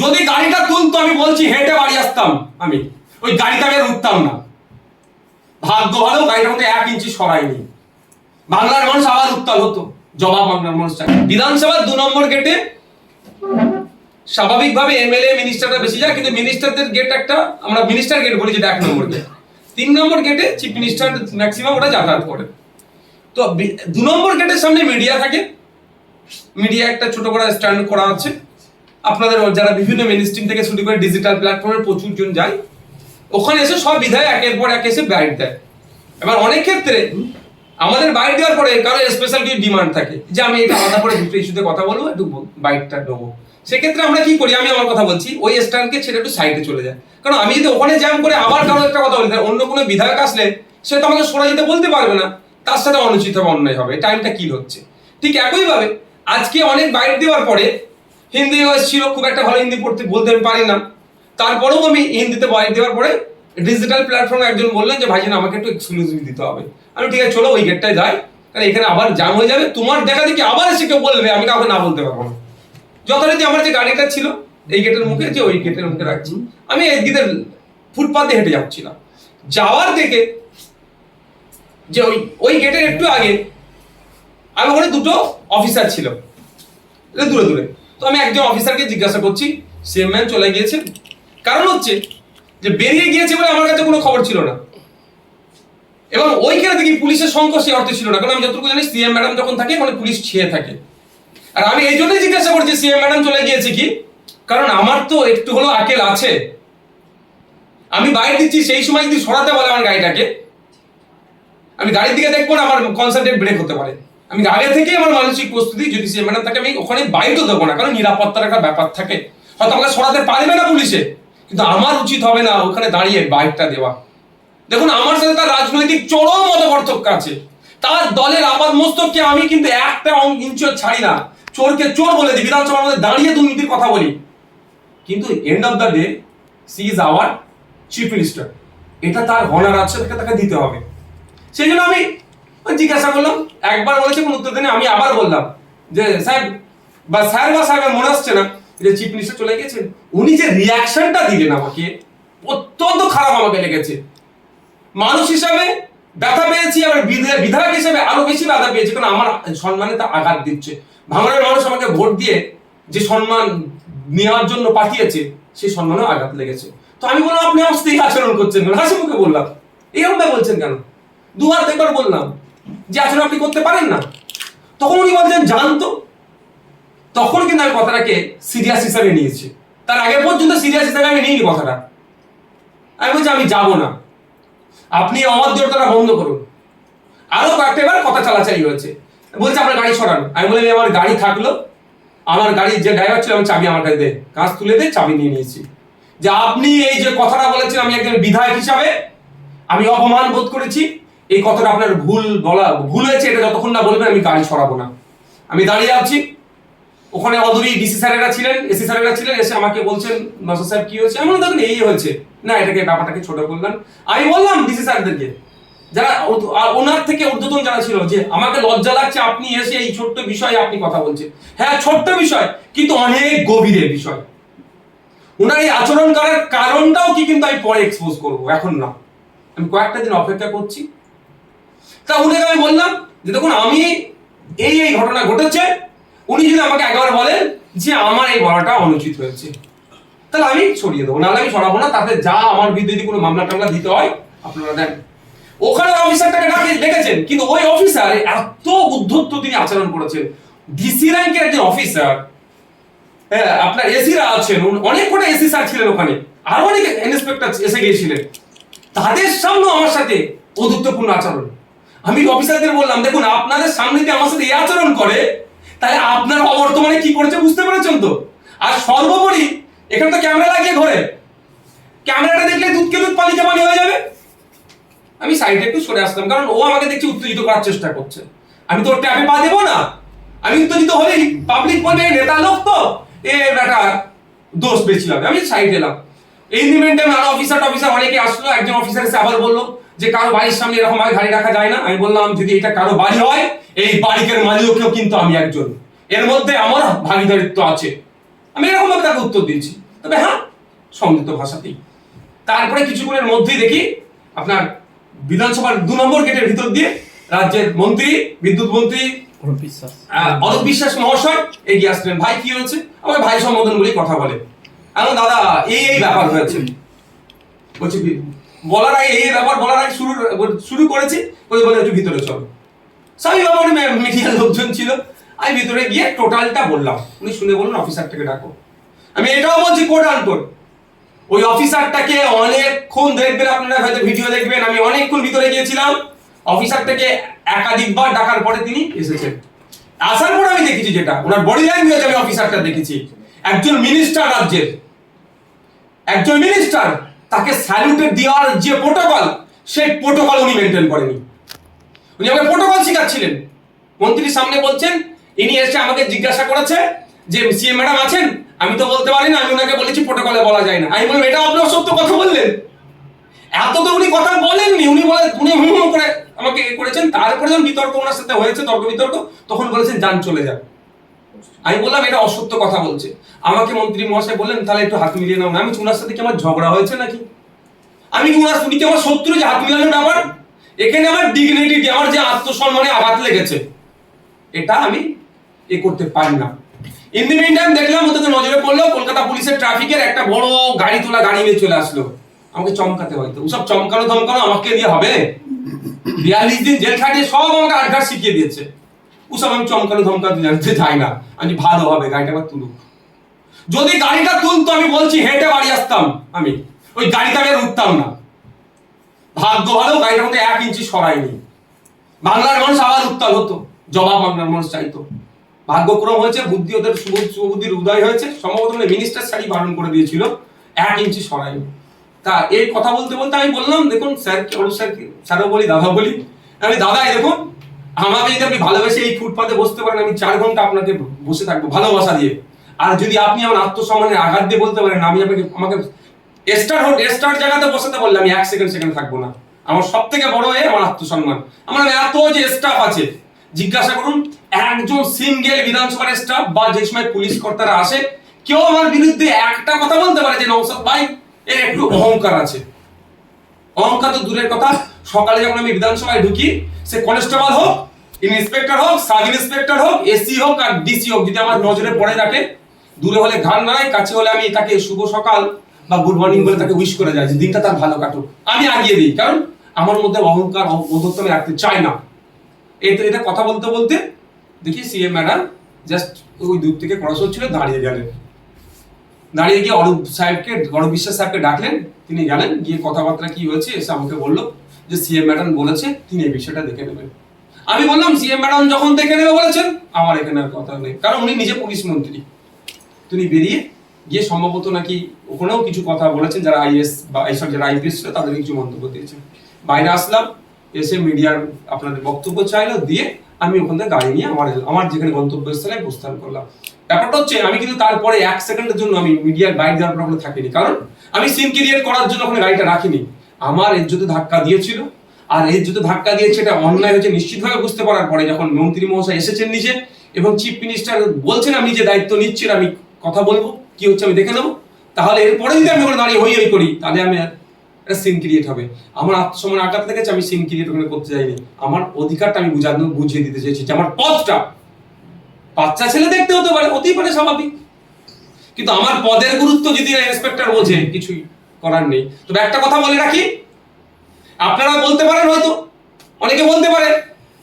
যদি গাড়িটা তুলতো, আমি বলছি, হেঁটে বাড়ি আসতাম আমি। ওই গাড়িটা আমি উঠতাম না। ভাগ্য ভালো, গাড়িটার মধ্যে এক ইঞ্চি সরাইনি বাংলার মানুষ আবার উত্তাল হতো। জবাব বাংলার মানুষ বিধানসভার দু নম্বর গেটে স্বাভাবিকভাবে এমএলএ মিনিস্টাররা বেশি যায়, কিন্তু মিনিস্টারদের গেট একটা, আমরা মিনিস্টার গেট বলি যেটা এক নম্বর গেট তিন নম্বর গেটে চিফ মিনিস্টার ম্যাক্সিমাম ওটা যাতায়াত করে। তো দু নম্বর গেটের সামনে মিডিয়া থাকে। মিডিয়া একটা ছোট করে স্ট্যান্ড করা আছে। আপনাদের যারা বিভিন্ন মিনিস্ট্রিম থেকে শুরু করে ডিজিটাল প্ল্যাটফর্মে প্রচুর জন যায়, ওখানে এসে সব বিধায় একের পর এক এসে বাইট দেয়। এবার অনেক ক্ষেত্রে আমাদের বাইট দেওয়ার পরে কারও স্পেশাল কিছু ডিমান্ড থাকে, যে আমি এটা আলাদা করে দুটো ইস্যুতে কথা বলব, একটু বাইকটা নেব। সেক্ষেত্রে আমরা কি করি? আমি আমার কথা বলছি, ওই স্ট্যান্ডকে ছেড়ে একটু সাইডে চলে যায়। কারণ আমি যদি ওখানে জ্যাম করে আবার কারও একটা কথা বলি অন্য কোনো বিধায়ক আসলে সে তো আমাকে সরে যেতে বলতে পারবে না, তার সাথে অনুচিত হবে, অন্যায় হবে টাইমটা কি হচ্ছে? ঠিক একইভাবে আজকে অনেক বাইট দেওয়ার পরে হিন্দি ছিল, খুব একটা ভালো হিন্দি পড়তে বলতে পারি না। তারপরেও আমি হিন্দিতে বাইট দেওয়ার পরে ডিজিটাল প্ল্যাটফর্মে একজন বললেন যে, ভাইজান, আমাকে একটু এক্সক্লুসিভ দিতে হবে। আমি ঠিক আছে, চলো ওই গেটটায় যাই। কারণ এখানে আবার জাম হয়ে যাবে। তোমার দেখা দেখি আবার এসে কেউ বলবে, আমি কাউকে না বলতে পারব না। যথারীতি আমার যে গাড়িটা ছিল, এই গেটের মুখে, যে ওই গেটের মুখে রাখছি। আমি এদিকে ফুটপাতে হেঁটে যাচ্ছিলাম। যাওয়ার থেকে যে ওই ওই গেটের একটু আগে, আমি ওখানে দুটো অফিসার ছিল দূরে দূরে। তো আমি একজন অফিসারকে জিজ্ঞাসা করছি সিএম ম্যান চলে গিয়েছে কারণ হচ্ছে যে বেরিয়ে গিয়েছে বলে আমার কাছে কোনো খবর ছিল না। এবং ওইখানে দেখি পুলিশের সংখ্যা সে অর্থে ছিল না, কারণ আমি যতটুকু জানি সিএম ম্যাডাম যখন থাকে, ওখানে পুলিশ ছেয়ে থাকে। আর আমি এই জন্যই জিজ্ঞাসা করছি সিএম ম্যাডাম চলে গিয়েছে কি? কারণ আমার তো একটু হলেও আকেল আছে। আমি বাইরে দিচ্ছি, সেই সময় যদি সরাতে বলে আমার গাড়িটাকে। আমি গাড়ির দিকে দেখব না, আমার কনসেন্ট্রেট ব্রেক হতে পারে। আমি আগে থেকেই আমার মানসিক প্রস্তুতি যদি সে ম্যাডাম থাকে, আমি ওখানে বাইরেও দেবো না, কারণ নিরাপত্তার একটা ব্যাপার থাকে। হয়তো আমাকে সরাতে পারবে না পুলিশে, কিন্তু আমার উচিত হবে না ওখানে দাঁড়িয়ে বাইকটা দেওয়া। দেখুন, আমার সাথে তার রাজনৈতিক চরম মতপার্থক্য আছে। তার দলের আপাত মস্তককে আমি কিন্তু একটা ইঞ্চিও ছাড়ি না। চোরকে চোর বলে দিই, বিধানসভার মধ্যে দাঁড়িয়ে দুর্নীতির কথা বলি। কিন্তু end of the day she is our chief minister এটা তার হনার আছে, তাকে তাকে দিতে হবে। সেই জন্য আমি জিজ্ঞাসা করলাম একবার বলেছে, কোন উত্তর দেনে আমি আবার বললাম যে সাহেব বা স্যার বা সাহেব মনে আসছে না যে চিফ মিনিস্টার চলে গেছেন উনি যে রিয়াকশনটা দিলেন আমাকে, অত্যন্ত খারাপ আমাকে লেগেছে। মানুষ হিসাবে ব্যথা পেয়েছি বিধা- বিধায়ক হিসেবে আরও বেশি ব্যথা পেয়েছি, কারণ আমার সম্মানে তা আঘাত দিচ্ছে। ভাঙড়ের মানুষ আমাকে ভোট দিয়ে যে সম্মান নেওয়ার জন্য পাঠিয়েছে, সেই সম্মানেও আঘাত লেগেছে। তো আমি বললাম, আপনি আমার এই আচরণ করছেন কেন? হাসি মুখে বললাম এরকমটা বলছেন কেন? দুবার একবার বললাম যে আচরণ আপনি করতে পারেন না। তখন উনি বলছেন জানতো তখন কিন্তু আমি কথাটাকে সিরিয়াস হিসাবে নিয়েছি। তার আগে পর্যন্ত সিরিয়াস হিসাবে আমি নিইনি কথাটা। আমি বলছি, আমি যাব না। আপনি অবাধ্যতাটা বন্ধ করুন। আরও কয়েকটা বার কথা চালাচালি হয়েছে। বলছে, আপনার গাড়ি সরান। আমি বললাম, আমার গাড়ি থাকল। আমার গাড়ির যে ড্রাইভার ছিল, আমি চাবি আমার কাছে দে, কাজ তুলে দে, চাবি নিয়ে নিয়েছি। যে আপনি এই যে কথাটা বলেছেন, আমি একজন বিধায়ক হিসাবে আমি অপমান বোধ করেছি। এই কথাটা আপনার ভুল বলা, ভুল হয়েছে, এটা যতক্ষণ না বলবেন আমি গাড়ি সরাবো না। আমি দাঁড়িয়ে আছি। ওখানে অদূরই ডিসি স্যারেরা ছিলেন এসি স্যারেরা ছিলেন, এসে আমাকে বলছেন নসর স্যার, কি হয়েছে? এমন দেখুন, এই হয়েছে। না, এটাকে ব্যাপারটাকে ছোট করলাম আমি বললাম ডিসি স্যারদেরকে, যারা আর ওনার থেকে ঊর্ধ্বতন যারা ছিল, যে আমাকে লজ্জা লাগছে, আপনি এসে এই ছোট্ট বিষয়ে আপনি কথা বলছেন। হ্যাঁ ছোট্ট বিষয়, কিন্তু অনেক গভীরের বিষয়। ওনার এই আচরণ করার কারণটাও কি কিন্তু আমি পরে এক্সপোজ করব? এখন না। আমি কয়েকটা দিন অপেক্ষা করছি। তা উনাকে আমি বললাম যে দেখুন, আমি এই এই ঘটনা ঘটেছে। উনি যদি আমাকে একবার বলেন যে আমার এই বলাটা অনুচিত হয়েছে, তাহলে আমি ছড়িয়ে দেবো। নাহলে আমি সরাবো না। তাতে যা আমার বিরুদ্ধে কোনো মামলা টামলা দিতে হয়, আপনারা দেন। ওখানে অফিসারটাকে ডাকে, ডেকেছেন। কিন্তু ওই অফিসার এত উদ্ধত্ত তিনি আচরণ করেছেন। ডিসি র্যাঙ্কের একজন অফিসার হ্যাঁ আপনার এসিরা আছেন। অনেক কটা এসি স্যার ছিলেন ওখানে। আরও অনেক ইন্সপেক্টর এসে গিয়েছিলেন। তাদের সামনে আমার সাথে অদুত্বপূর্ণ আচরণ। আমি অফিসারদের বললাম, দেখুন, আপনাদের সামনে যদি আমার সাথে এই আচরণ করে, তাহলে আপনার অবর্তমানে কি করেছে বুঝতে পেরেছেন তো? আর সর্বোপরি, এখানে তো ক্যামেরা লাগিয়ে ঘরে ক্যামেরাটা দেখলে দুধকে দুধ পানিকে পানি হয়ে যাবে। আমি সাইডে একটু সরে আসলাম, কারণ ও আমাকে দেখছি উত্তেজিত করার চেষ্টা করছে। আমি তো ওর ট্যাপে পা দেবো না। আমি উত্তেজিত হলেই পাবলিক বলবে, "এ নেতা লোক তো, এ বেটা দোষ বেশি হবে। আমি সাইড এলাম। এই মুমেন্টে আমি আরও অফিসার টফিসার অনেকে আসলো, একজন অফিসার এসে আবার বলল যে কারও বাড়ির সামনে এরকম ভাবে গাড়ি রাখা যায় না আমি বললাম যদি এটা কারও বাড়ি হয় এই বাড়িকের মালিকও কিন্তু আমি একজন। এর মধ্যে আমার ভাগিদারিত্ব আছে। আমি এরকম ভাবে তাকে উত্তর দিয়েছি। তবে হ্যাঁ সংযুক্ত ভাষাতেই। তারপরে কিছুক্ষণের মধ্যেই দেখি আপনার বিধানসভার দু নম্বর গেটের ভিতর দিয়ে রাজ্যের মন্ত্রী বিদ্যুৎ মন্ত্রী অরূপ বিশ্বাস। মহাশয় এগিয়ে আসলেন। ভাই কি হয়েছে? আমাকে ভাই সম্বোধন বলে কথা বলে। আমি দাদা এই এই ব্যাপার হয়েছে। বলছি "বি- বলার আগে এই ব্যাপার বলার আগে শুরু শুরু করেছি বলে বলে একটু ভিতরে চলো। সবই ব্যাপারে মিডিয়ার লোকজন ছিল। আমি ভিতরে গিয়ে টোটালটা বললাম। উনি শুনে বলুন অফিসারটাকে ডাকো। আমি এটাও বলছি, কোড আনকোড। ওই অফিসারটাকে অনেকক্ষণ দেখবেন, আপনারা হয়তো ভিডিও দেখবেন, আমি অনেকক্ষণ ভিতরে গিয়েছিলাম। অফিসারটাকে একাধিকবার ডাকার পরে তিনি এসেছেন। আসার পর আমি দেখেছি যেটা, ওনার বডি ল্যাঙ্গুয়েজ আমি অফিসারটা দেখেছি। একজন মিনিস্টার রাজ্যের। একজন মিনিস্টার তাকে স্যালুটের দেওয়ার যে প্রোটোকল সেই প্রোটোকল উনি মেনটেন করেনি উনি আমাকে প্রোটোকল শেখাচ্ছিলেন। মন্ত্রীর সামনে বলছেন, ইনি এসে আমাকে জিজ্ঞাসা করেছে যে সিএম ম্যাডাম আছেন? আমি তো বলতে পারি না, আমি ওনাকে বলেছি প্রোটোকলে বলা যায় না। আমি বললাম, এটা আপনি অসত্য কথা বললেন। এত তো উনি কথা বলেননি। উনি বলে, উনি হুম করে আমাকে করেছেন। তারপরে যখন বিতর্ক ওনার সাথে হয়েছে, তর্ক বিতর্ক, তখন বলেছেন, যান চলে যান। আমি বললাম, এটা অসত্য কথা বলছে। আমাকে মন্ত্রী মহাশয় বললেন, তাহলে একটু হাত মিলিয়ে নাও আমি ওনার সাথে কি আমার ঝগড়া হয়েছে নাকি? আমি কি ওনার উনি কি আমার শত্রু যে হাত মিলানোর ব্যাপার? এখানে আমার ডিগনিটি আমার যে আত্মসম্মানে আঘাত লেগেছে, এটা আমি এ করতে পারি না। ইন দি মিন দেখলাম ওদেরকে নজরে পড়ল, কলকাতা পুলিশের ট্রাফিকের একটা বড় গাড়ি তোলা গাড়ি নিয়ে চলে আসলো। আমাকে চমকাতে হয়তো। ওসব চমকানো ধমকানো আমাকে দিয়ে হবে? বিয়াল্লিশ দিন জেল খাটিয়ে সব আমাকে আটঘাট শিখিয়ে দিয়েছে। ওসব আমি চমকানো ধমকাতে জানতে চাই না। আমি ভালো হবে, গাড়িটা আবার তুলুক। যদি গাড়িটা তুলতো, আমি বলছি, হেঁটে বাড়ি আসতাম আমি। ওই গাড়িটা আমি উঠতাম না। ভাগ্য ভালো, গাড়িটার মধ্যে এক ইঞ্চি সরাইনি বাংলার মানুষ আবার উত্তাল হতো, জবাব বাংলার মানুষ চাইতো। ভাগ্যক্রম হয়েছে, বুদ্ধি ওদের শুভবুদ্ধির উদয় হয়েছে। সম্ভবত মানে মিনিস্টার শাড়ি বারণ করে দিয়েছিল, এক ইঞ্চি সরাইনি তা এই কথা বলতে বলতে আমি বললাম, দেখুন স্যার অরুণ স্যার স্যারও বলি দাদা বলি। আমি দাদা দেখুন আমাকে যদি আপনি ভালোবেসে এই ফুটপাতে বসতে পারেন, আমি চার ঘণ্টা আপনাকে বসে থাকব ভালোবাসা দিয়ে। আর যদি আপনি আমার আত্মসম্মানের আঘাত দিয়ে বলতে পারেন, আমি আপনাকে আমাকে স্টার হোট স্টার জায়গাতে বসাতে বললে আমি এক সেকেন্ড সেকেন্ড থাকব না। আমার সব থেকে বড় এ আমার আত্মসম্মান। আমার এত যে স্টাফ আছে, জিজ্ঞাসা করুন, একজন সিঙ্গেল বিধানসভার স্টাফ বা যে সময় পুলিশ কর্তারা আসে, কেউ আমার বিরুদ্ধে একটা কথা বলতে পারে যে নৌসাদ ভাই, এর একটু অহংকার আছে। অহংকার তো দূরের কথা। সকালে যখন আমি বিধানসভায় ঢুকি, সে কনস্টেবল হোক, ইন্সপেক্টর হোক, সাব ইন্সপেক্টর হোক, এসি হোক আর ডিসি হোক, যদি আমার নজরে পড়ে থাকে দূরে হলে ঘাড় নাড়াই কাছে হলে আমি তাকে শুভ সকাল বা গুড মর্নিং বলে তাকে উইশ করে যাই, যে দিনটা তার ভালো কাটুক। আমি আগিয়ে দিই, কারণ আমার মধ্যে অহংকার অধত্ব আমি রাখতে চাই না। এতে এটা কথা বলতে বলতে দেখি সিএম ম্যাডাম জাস্ট ওই দূর থেকে পড়াশোনা ছিল দাঁড়িয়ে গেলেন। দাঁড়িয়ে গিয়ে অরূপ সাহেবকে, অরূপ বিশ্বাস সাহেবকে ডাকলেন। তিনি গেলেন, গিয়ে কথাবার্তা কি হয়েছে এসে আমাকে বলল যে, সিএম ম্যাডাম বলেছে, তিনি এই বিষয়টা দেখে নেবেন। আমি বললাম, সিএম ম্যাডাম যখন দেখে নেবে বলেছেন, আমার এখানে আর কথা নেই। কারণ উনি নিজে পুলিশ মন্ত্রী। তিনি বেরিয়ে গিয়ে সম্ভবত নাকি ওখানেও কিছু কথা বলেছেন, যারা আইএস বা এইসব যারা আইপিএস ছিল, তাদের কিছু মন্তব্য দিয়েছেন। বাইরে আসলাম, এসে মিডিয়ার আপনাদের বক্তব্য চাইলো, দিয়ে আমি ওখান থেকে গাড়ি নিয়ে আমার আমার যেখানে গন্তব্যস্থলে প্রস্থান করলাম। ব্যাপারটা হচ্ছে, আমি কিন্তু তারপরে এক সেকেন্ডের জন্য আমি মিডিয়ার বাইরে যাওয়ার পর ওখানে থাকিনি। কারণ আমি সিন ক্রিয়েট করার জন্য ওখানে গাড়িটা রাখিনি। আমার এর যদি ধাক্কা দিয়েছিল। আর এর যদি ধাক্কা দিয়েছে এটা অন্যায় হয়েছে নিশ্চিতভাবে বুঝতে পারার পরে যখন মন্ত্রী মহাশয় এসেছেন নিচে এবং চিফ মিনিস্টার বলছেন, আমি যে দায়িত্ব নিচ্ছি আমি কথা বলব, কি হচ্ছে আমি দেখে নেব। তাহলে এরপরে যদি আমি ওখানে দাঁড়িয়ে হই হই করি, তাহলে আমি একটা সিন ক্রিয়েট হবে আমার আত্মসম্মান আঘাত লেগেছে, আমি সিন ক্রিয়েট ওখানে করতে চাইনি আমার অধিকারটা আমি বুঝানো, বুঝিয়ে দিতে চেয়েছি আমার পথটা বাচ্চা ছেলে দেখতে হতে পারে, হতেই পারে স্বাভাবিক। কিন্তু আমার পদের গুরুত্ব যদি ইন্সপেক্টর বোঝে, কিছুই করার নেই। তবে একটা কথা বলে রাখি, আপনারা বলতে পারেন হয়তো, অনেকে বলতে পারে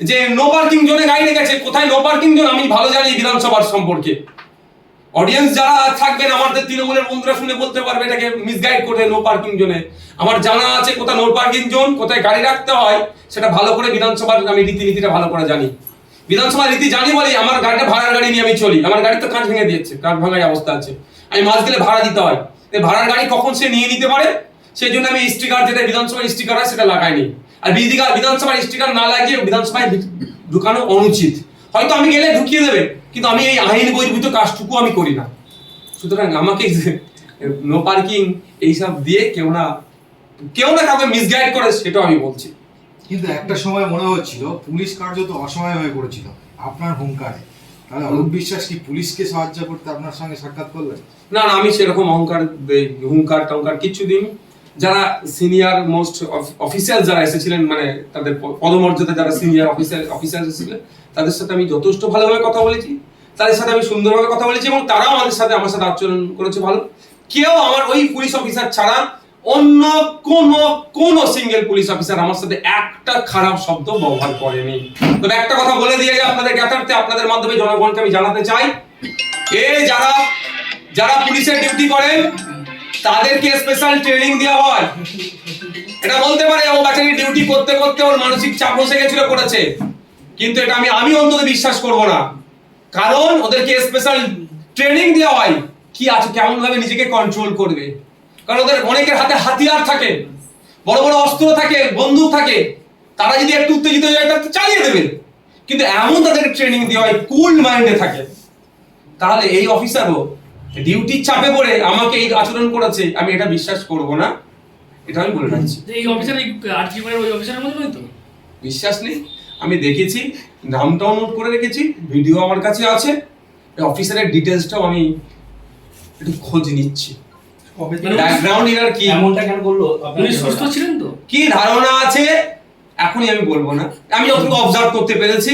যে নো পার্কিং জোনে গাড়ি রেখেছে কোথায় নো পার্কিং জোন আমি ভালো জানি বিধানসভার সম্পর্কে। অডিয়েন্স যারা থাকবেন, আমাদের তৃণমূলের বন্ধুরা শুনে বলতে পারবে এটাকে মিসগাইড করে নো পার্কিং জোনে আমার জানা আছে কোথায় নো পার্কিং জোন কোথায় গাড়ি রাখতে হয়, সেটা ভালো করে বিধানসভার আমি রীতিনীতিটা ভালো করে জানি। বিধানসভার রীতি জানি বলি আমার গাড়িটা ভাড়ার গাড়ি নিয়ে আমি চলি। আমার গাড়ি তো কাঁচ ভেঙে দিয়েছে, কাঁচ ভাঙার অবস্থা আছে। আমি মাস গেলে ভাড়া দিতে হয়। ভাড়ার গাড়ি কখন সে নিয়ে নিতে পারে, সেই জন্য আমি স্টিকার যেটা বিধানসভার স্টিকার হয় সেটা লাগাইনি। আর বিধিকা বিধানসভার স্টিকার না লাগিয়ে বিধানসভায় ঢুকানো অনুচিত। হয়তো আমি গেলে ঢুকিয়ে দেবে, কিন্তু আমি এই আইন বহির্ভূত কাজটুকু আমি করি না। সুতরাং আমাকে নো পার্কিং এইসব দিয়ে কেউ না কেউ না কাউকে মিসগাইড করে, সেটাও আমি বলছি। কিন্তু একটা সময় মনে হচ্ছিল পুলিশ কার্য তো অসহায় হয়ে পড়েছিল, আপনার হুঙ্কারে। আর অরূপ বিশ্বাস কি পুলিশকে সাহায্য করতে আপনার সঙ্গে সাক্ষাৎ করলেন? না না, আমি সেরকম অহংকার হুঙ্কার টঙ্কার কিচ্ছু দিইনি। যারা সিনিয়র মোস্ট অফিসিয়াল যারা এসেছিলেন মানে তাদের পদমর্যাদা যারা সিনিয়র অফিসার অফিসার এসেছিলেন তাদের সাথে আমি যথেষ্ট ভালোভাবে কথা বলেছি। তাদের সাথে আমি সুন্দরভাবে কথা বলেছি এবং তারাও আমাদের সাথে আমার সাথে আচরণ করেছে ভালো। কেউ আমার ওই পুলিশ অফিসার ছাড়া অন্য কোন কোন সিঙ্গেল পুলিশ অফিসার আমার সাথে একটা খারাপ শব্দ ব্যবহার করেনি। তবে একটা কথা বলে দিয়ে আপনাদের জ্ঞাতার্থে আপনাদের মাধ্যমে জনগণকে আমি জানাতে চাই, এ যারা যারা পুলিশের ডিউটি করেন, তাদেরকে স্পেশাল ট্রেনিং দেওয়া হয়। এটা বলতে পারে ও বাচ্চাটি ডিউটি করতে করতে ওর মানসিক চাপ বসে গেছিল, করেছে। কিন্তু এটা আমি আমি অন্তত বিশ্বাস করব না। কারণ ওদেরকে স্পেশাল ট্রেনিং দেওয়া হয়। কি আছে? কেমন ভাবে নিজেকে কন্ট্রোল করবে? কারণ ওদের অনেকের হাতে হাতিয়ার থাকে বড় বড় অস্ত্র থাকে বন্দুক থাকে। তারা যদি একটু উত্তেজিত হয়ে যায় তাহলে চালিয়ে দেবে। কিন্তু এমন তাদেরকে ট্রেনিং দেওয়া হয় কুল মাইন্ডে থাকে। তাহলে এই অফিসারও ডিউটির চাপে পড়ে আমাকে এই আচরণ করেছে আমি এটা বিশ্বাস করব না। এটা আমি বলে রাখছি এই অফিসার আরজি করে ওই অফিসারের মধ্যে নয় তো? বিশ্বাস নেই। আমি দেখেছি নামটাও নোট করে রেখেছি ভিডিও আমার কাছে আছে। এই অফিসারের ডিটেলসটাও আমি একটু খোঁজ নিচ্ছি। ব্যাকগ্রাউন্ড এর কি? এমনটা কেন করল? উনি সুস্থ ছিলেন তো? কি ধারণা আছে? এখনই আমি বলব না। আমি যতটুকু অবজার্ভ করতে পেরেছি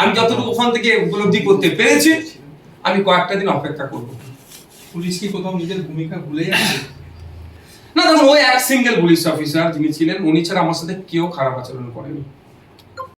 আমি যতটুকু ওখান থেকে উপলব্ধি করতে পেরেছি আমি কয়েকটা দিন অপেক্ষা করব। পুলিশ কি কোথাও নিজের ভূমিকা ভুলে যাচ্ছে না দেখুন ওই এক সিঙ্গেল পুলিশ অফিসার যিনি ছিলেন উনি ছাড়া আমার সাথে কেউ খারাপ আচরণ করেনি।